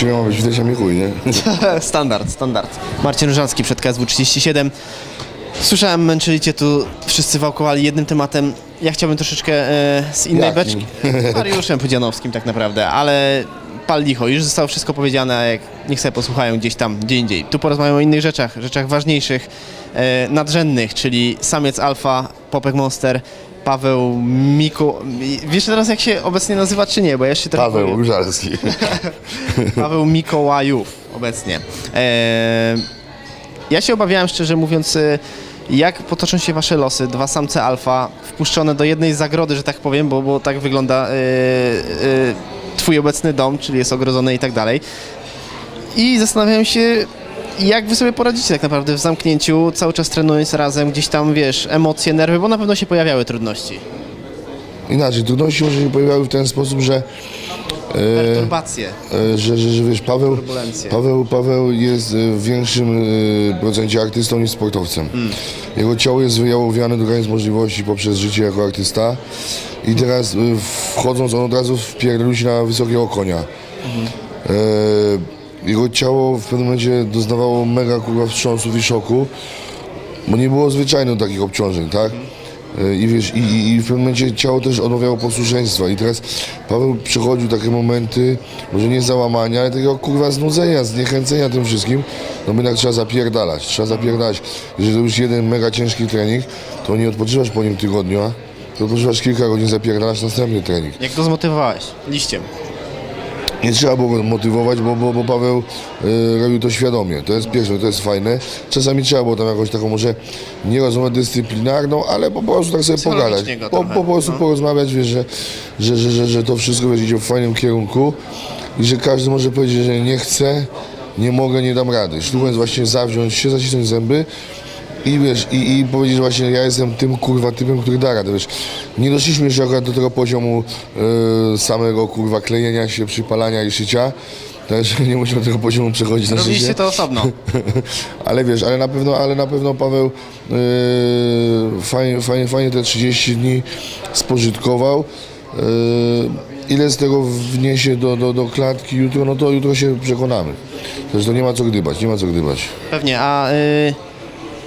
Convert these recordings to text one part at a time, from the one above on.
Ciebie ma być widać, a mi chuj, nie? standard, standard. Marcin Różalski przed KSW 37. Słyszałem, męczyli cię tu, wszyscy wałkowali jednym tematem. Ja chciałbym troszeczkę e, z innej Jakim? beczki. Mariuszem Pudzianowskim tak naprawdę, ale pal licho, już zostało wszystko powiedziane, a jak niech sobie posłuchają gdzieś tam, gdzie indziej. Tu porozmawiamy o innych rzeczach, rzeczach ważniejszych, e, nadrzędnych, czyli samiec alfa, Popek Monster, Paweł Miku. Wiesz teraz jak się obecnie nazywa, czy nie? Bo ja jeszcze trochę Paweł powiem. Różalski. Paweł Mikołajów obecnie. E, ja się obawiałem, szczerze mówiąc, e, jak potoczą się wasze losy. Dwa samce alfa wpuszczone do jednej zagrody, że tak powiem, bo, bo tak wygląda e, e, twój obecny dom, czyli jest ogrodzony i tak dalej. I zastanawiałem się, jak wy sobie poradzicie tak naprawdę w zamknięciu, cały czas trenując razem, gdzieś tam, wiesz, emocje, nerwy, bo na pewno się pojawiały trudności. Inaczej, trudności może się pojawiały w ten sposób, że Perturbacje. E, że, że, że wiesz, Paweł, Turbulencje. Paweł, Paweł jest e, w większym e, procencie artystą niż sportowcem. Jego ciało jest wyjałowiane do granic możliwości poprzez życie jako artysta i teraz e, wchodząc on od razu wpierdolił się na wysokiego konia. E, jego ciało w pewnym momencie doznawało mega kurwa wstrząsów i szoku, bo nie było zwyczajnych takich obciążeń, tak? E, I wiesz, i, i, i w pewnym momencie ciało też odmawiało posłuszeństwa i teraz Paweł przechodził takie momenty, może nie załamania, ale takiego kurwa znudzenia, zniechęcenia tym wszystkim, no jednak trzeba zapierdalać, trzeba zapierdalać. Jeżeli robisz jeden mega ciężki trening, to nie odpoczywasz po nim tygodniu, a to odpoczywasz kilka godzin, zapierdalasz następny trening. Jak go zmotywowałeś? Liściem. Nie trzeba było motywować, bo, bo, bo Paweł y, robił to świadomie. To jest pierwsze, to jest fajne. Czasami trzeba było tam jakąś taką może nie rozmowę dyscyplinarną, ale po prostu tak sobie pogadać. Po, trochę, po prostu no. porozmawiać, wiesz, że, że, że, że, że to wszystko wiesz, idzie w fajnym kierunku i że każdy może powiedzieć, że nie chce, nie mogę, nie dam rady. Sztuką jest właśnie zawziąć się, zacisnąć zęby i wiesz, i, i powiedzieć że właśnie, ja jestem tym kurwa typem, który da radę, wiesz. Nie doszliśmy jeszcze akurat do tego poziomu e, samego kurwa klejenia się, przypalania i szycia, także nie musimy tego poziomu przechodzić na Robiliście szczęście. to osobno. ale wiesz, ale na pewno, ale na pewno Paweł e, fajnie, fajnie, fajnie te 30 dni spożytkował. E, ile z tego wniesie do, do, do klatki jutro, no to jutro się przekonamy. Zresztą nie ma co gdybać, nie ma co gdybać. Pewnie, a y,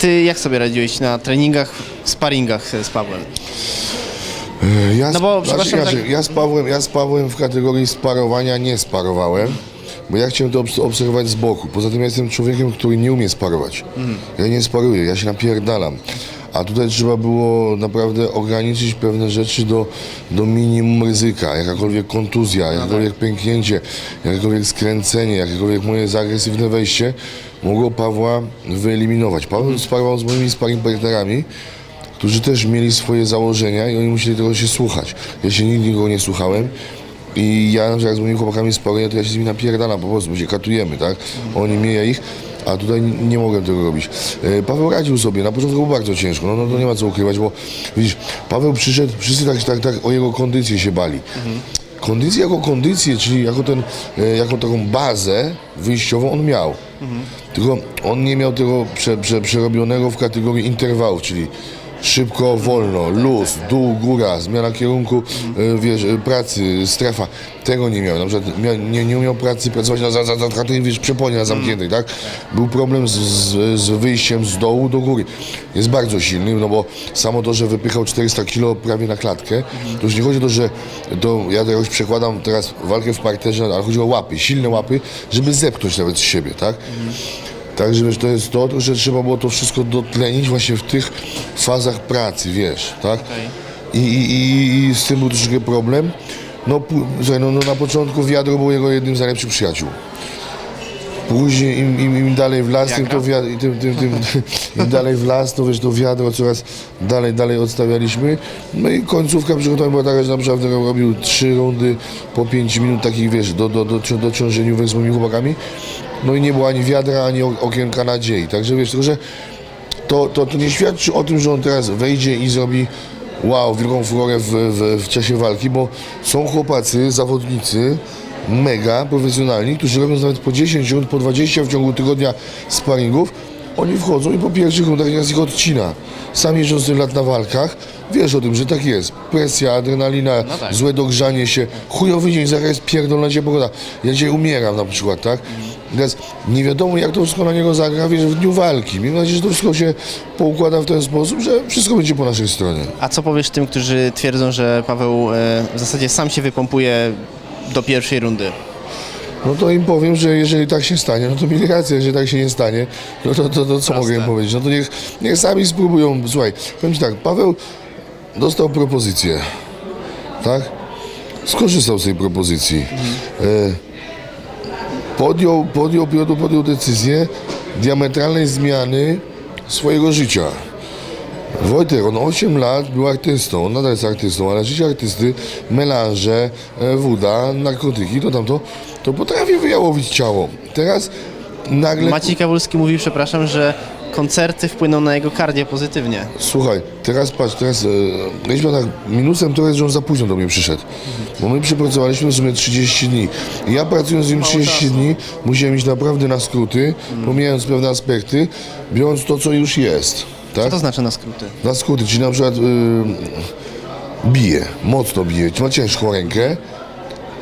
ty jak sobie radziłeś na treningach, sparingach z Pawłem? Ja, No bo, znaczy, przepraszam, tak- ja, z Pawłem, ja z Pawłem w kategorii sparowania nie sparowałem, bo ja chciałem to obs- obserwować z boku. Poza tym ja jestem człowiekiem, który nie umie sparować. Ja nie sparuję, ja się napierdalam. A tutaj trzeba było naprawdę ograniczyć pewne rzeczy do, do minimum ryzyka. Jakakolwiek kontuzja, jakiekolwiek pęknięcie, jakiekolwiek skręcenie, jakiekolwiek moje zaagresywne wejście mogło Pawła wyeliminować. Paweł sparował z moimi sparring partnerami, którzy też mieli swoje założenia i oni musieli tego się słuchać. Ja się nigdy nikogo nie słuchałem i ja na przykład z moimi chłopakami sparuję, to ja się z nimi napierdalam po prostu, bo się katujemy, tak? Oni mnie, ja ich, a tutaj nie mogłem tego robić. E, Paweł radził sobie, na początku było bardzo ciężko, no, no to nie ma co ukrywać, bo widzisz, Paweł przyszedł, wszyscy tak, tak, tak o jego kondycję się bali. Kondycję jako kondycję, czyli jako, ten, e, jako taką bazę wyjściową on miał. Tylko on nie miał tego prze, prze, przerobionego w kategorii interwałów, czyli szybko, wolno, luz, dół, góra, zmiana kierunku e, wiesz, e, pracy, strefa. Tego nie miał. Na przykład nie, nie umiał pracy pracować na za- za- zamkniętej, wiesz, przeponie na zamkniętej, tak? Był problem z, z, z wyjściem z dołu do góry. Jest bardzo silny, no bo samo to, że wypychał 400 kg prawie na klatkę, to już nie chodzi o to, że to ja to jakoś przekładam teraz walkę w parterze, ale chodzi o łapy, silne łapy, żeby zepchnąć nawet z siebie, tak? Także wiesz, to jest to, że trzeba było to wszystko dotlenić właśnie w tych fazach pracy, wiesz, tak? I, i, i, z tym był troszeczkę problem. No, pu- słuchaj, no, no na początku wiadro było jego jednym z najlepszych przyjaciół. Później im, im, im dalej w las, tym, to wiadro, tym, tym, tym, im dalej w las, to wiesz, to wiadro coraz dalej, dalej odstawialiśmy. No i końcówka przygotowania była taka, że naprawdę robił trzy rundy po pięć minut takich, wiesz, do, do, do, do, do ciążeniówek z moimi chłopakami. No i nie było ani wiadra, ani okienka nadziei. Także wiesz, tylko że to, to, to nie świadczy o tym, że on teraz wejdzie i zrobi wow, wielką furorę w, w, w czasie walki, bo są chłopacy, zawodnicy, mega profesjonalni, którzy robią nawet po 10 rund, po 20 w ciągu tygodnia sparingów, oni wchodzą i po pierwszych rundach nieraz ich odcina. Sam jeżdżąc tyle lat na walkach, wiesz o tym, że tak jest. Presja, adrenalina, No tak. złe dogrzanie się, chujowy dzień, zaraz jest pierdolna pogoda. Ja dzisiaj umieram na przykład, tak? Teraz nie wiadomo, jak to wszystko na niego zagra, wiesz, w dniu walki. Miejmy nadzieję, że to wszystko się poukłada w ten sposób, że wszystko będzie po naszej stronie. A co powiesz tym, którzy twierdzą, że Paweł e, w zasadzie sam się wypompuje do pierwszej rundy? No to im powiem, że jeżeli tak się stanie, no to mieli rację, jeżeli tak się nie stanie, no to, to, to co mogę im powiedzieć? No to niech, niech sami spróbują. Słuchaj, powiem Ci tak, Paweł dostał propozycję, tak? Skorzystał z tej propozycji. E, podjął, podjął, podjął, podjął decyzję diametralnej zmiany swojego życia. Wojtek, on 8 lat był artystą, on nadal jest artystą, ale życie artysty, melanże, e, woda, narkotyki, to tamto, to potrafi wyjałowić ciało. Teraz nagle... Maciej Kawulski mówi, przepraszam, że koncerty wpłyną na jego kardię pozytywnie. Słuchaj, teraz patrz, teraz e, tak, minusem to jest, że on za późno do mnie przyszedł. Bo my przepracowaliśmy w sumie 30 dni. Ja pracując z nim 30 dni, musiałem iść naprawdę na skróty, pomijając pewne aspekty, biorąc to, co już jest. Tak? Co to znaczy na skróty? Na skróty, czyli na przykład y, bije, mocno bije, ma ciężką rękę,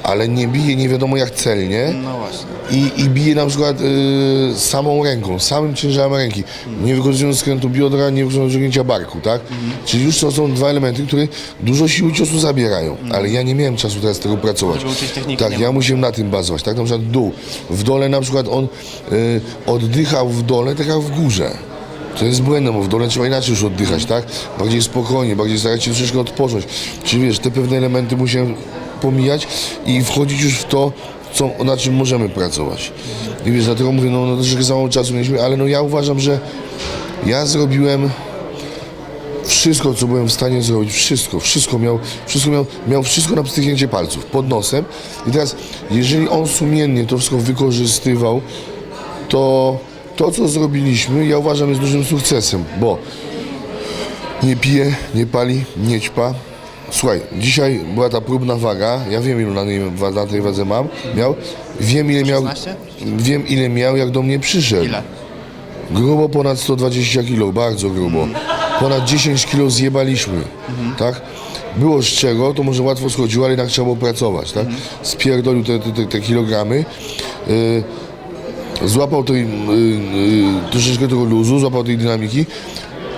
ale nie bije nie wiadomo jak celnie No właśnie. i, i bije na przykład y, samą ręką, samym ciężarem ręki, nie wykorzystując skrętu biodra, nie wykorzystując ciągnięcia barku, tak? Czyli już to są dwa elementy, które dużo siły ciosu zabierają, ale ja nie miałem czasu teraz tego pracować. Żeby uczyć techniki, Tak, ja ma. musiałem na tym bazować, tak? Na przykład dół. W dole na przykład on y, oddychał w dole, tak jak w górze. To jest błędem, bo w dole trzeba inaczej już oddychać, tak? Bardziej spokojnie, bardziej starać się troszeczkę odpocząć. Czyli wiesz, te pewne elementy musiałem pomijać i wchodzić już w to, co, na czym możemy pracować. I wiesz, dlatego mówię, no, no troszeczkę za mało czasu mieliśmy, ale no ja uważam, że ja zrobiłem wszystko, co byłem w stanie zrobić, wszystko, wszystko miał, wszystko miał, miał wszystko na pstryknięcie palców, pod nosem. I teraz, jeżeli on sumiennie to wszystko wykorzystywał, to to, co zrobiliśmy, ja uważam, jest dużym sukcesem, bo nie pije, nie pali, nie ćpa. Słuchaj, dzisiaj była ta próbna waga, ja wiem ilu na, niej, na tej wadze mam, miał, wiem ile miał, 16? wiem ile miał, jak do mnie przyszedł. Ile? Grubo ponad 120 kg, bardzo grubo. Ponad 10 kg zjebaliśmy, tak? Było z czego, to może łatwo schodziło, ale jednak trzeba było pracować, tak? Spierdolił te, te, te, te kilogramy. y, złapał tej, y, y, troszeczkę tego luzu, złapał tej dynamiki.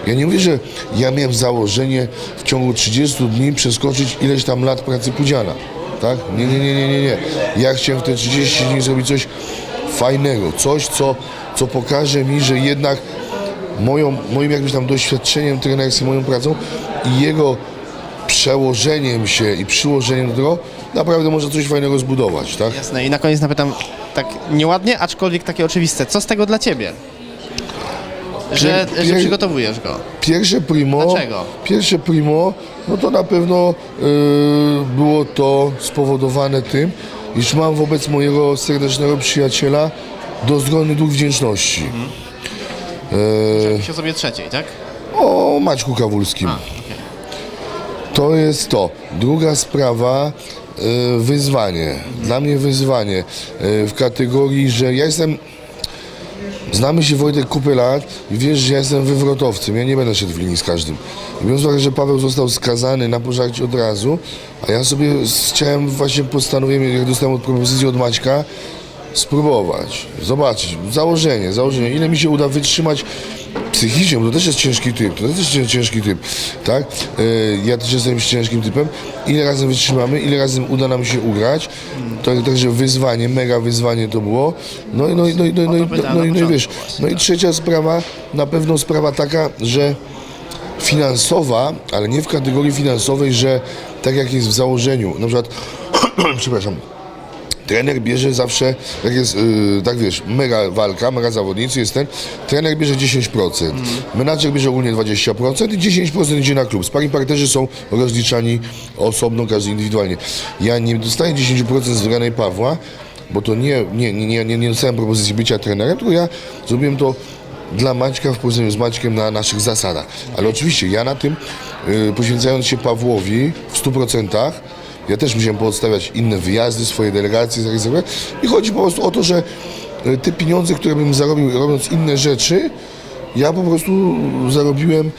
Ja nie mówię, że ja miałem założenie w ciągu 30 dni przeskoczyć ileś tam lat pracy pudziana. Tak? Nie, nie, nie, nie, nie, nie. Ja chciałem w te 30 dni zrobić coś fajnego, coś, co, co pokaże mi, że jednak moją, moim jakimś tam doświadczeniem trenerskim, moją pracą i jego przełożeniem się i przyłożeniem do tego naprawdę można coś fajnego zbudować, tak? Jasne. I na koniec napytam tak nieładnie, aczkolwiek takie oczywiste. Co z tego dla ciebie? Że, Pier- że przygotowujesz go. Pierwsze primo, Dlaczego? pierwsze primo, no to na pewno y, było to spowodowane tym, iż mam wobec mojego serdecznego przyjaciela dozgonny dług wdzięczności. Pisz o sobie trzeciej, tak? O Maćku Kawulskim. To jest to. Druga sprawa, y, wyzwanie. Dla mnie wyzwanie y, w kategorii, że ja jestem. Znamy się Wojtek kupę lat i wiesz, że ja jestem wywrotowcem. Ja nie będę szedł w linii z każdym. I biorąc uwagę, że Paweł został skazany na pożarcie od razu, a ja sobie chciałem właśnie postanowiłem, jak dostałem od propozycji od Maćka, spróbować, zobaczyć, założenie, założenie, ile mi się uda wytrzymać psychicznie, bo to też jest ciężki typ, to też jest ciężki typ, tak? E, Ja też jestem ciężkim typem. Ile razy wytrzymamy, ile razy uda nam się ugrać, to także wyzwanie, mega wyzwanie to było. No i no, no, no, no, no, no wiesz, no i tak. trzecia sprawa, na pewno sprawa taka, że finansowa, ale nie w kategorii finansowej, że tak jak jest w założeniu, na przykład, przepraszam, trener bierze zawsze, jak jest, yy, tak wiesz, mega walka, mega zawodnicy jest ten, trener bierze 10%, menadżer bierze ogólnie 20% i 10% idzie na klub. Sparring partnerzy są rozliczani osobno, każdy indywidualnie. Ja nie dostaję 10% z wygranej Pawła, bo to nie, nie, nie, nie, nie dostałem propozycji bycia trenerem, tylko ja zrobiłem to dla Maćka w porównaniu z Maćkiem na naszych zasadach. Ale oczywiście ja na tym, y, poświęcając się Pawłowi w 100%, ja też musiałem podstawiać inne wyjazdy, swoje delegacje zarejestrować. I chodzi po prostu o to, że y, te pieniądze, które bym zarobił robiąc inne rzeczy, ja po prostu zarobiłem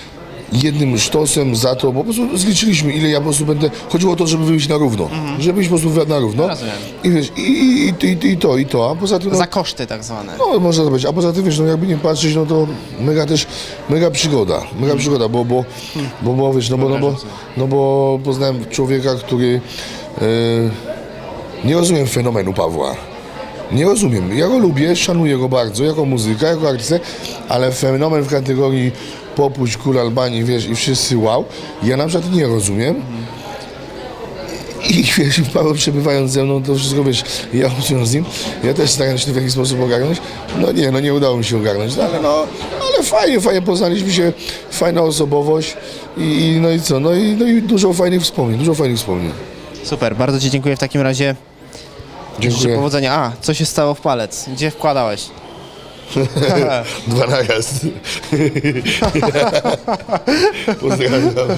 jednym sztosem za to, bo po prostu zliczyliśmy, ile ja po prostu będę, chodziło o to, żeby wyjść na równo, żeby iść po prostu na równo Rozumiem. i wiesz, i, i, i, i, to, i to, a poza tym, no, Za koszty tak zwane. no można to być, a poza tym wiesz, no jakby nie patrzeć, no to mega też, mega przygoda, mega przygoda, bo, bo, bo, bo wiesz, no bo, no bo, no bo poznałem człowieka, który e, nie rozumiem fenomenu Pawła. Nie rozumiem. Ja go lubię, szanuję go bardzo, jako muzyka, jako artystę, ale fenomen w kategorii popuść, król Albanii, wiesz, i wszyscy wow, ja na przykład nie rozumiem. I wiesz, Paweł przebywając ze mną, to wszystko wiesz, ja pracując z nim, ja też staram się to w jakiś sposób ogarnąć. No nie, no nie udało mi się ogarnąć, no, ale no, ale fajnie, fajnie poznaliśmy się, fajna osobowość i, i no i co, no i, no i dużo fajnych wspomnień, dużo fajnych wspomnień. Super, bardzo Ci dziękuję w takim razie. Życzę Dziękuję. powodzenia. A, co się stało w palec? Gdzie wkładałeś? Dwa na raz. Pozdrawiam.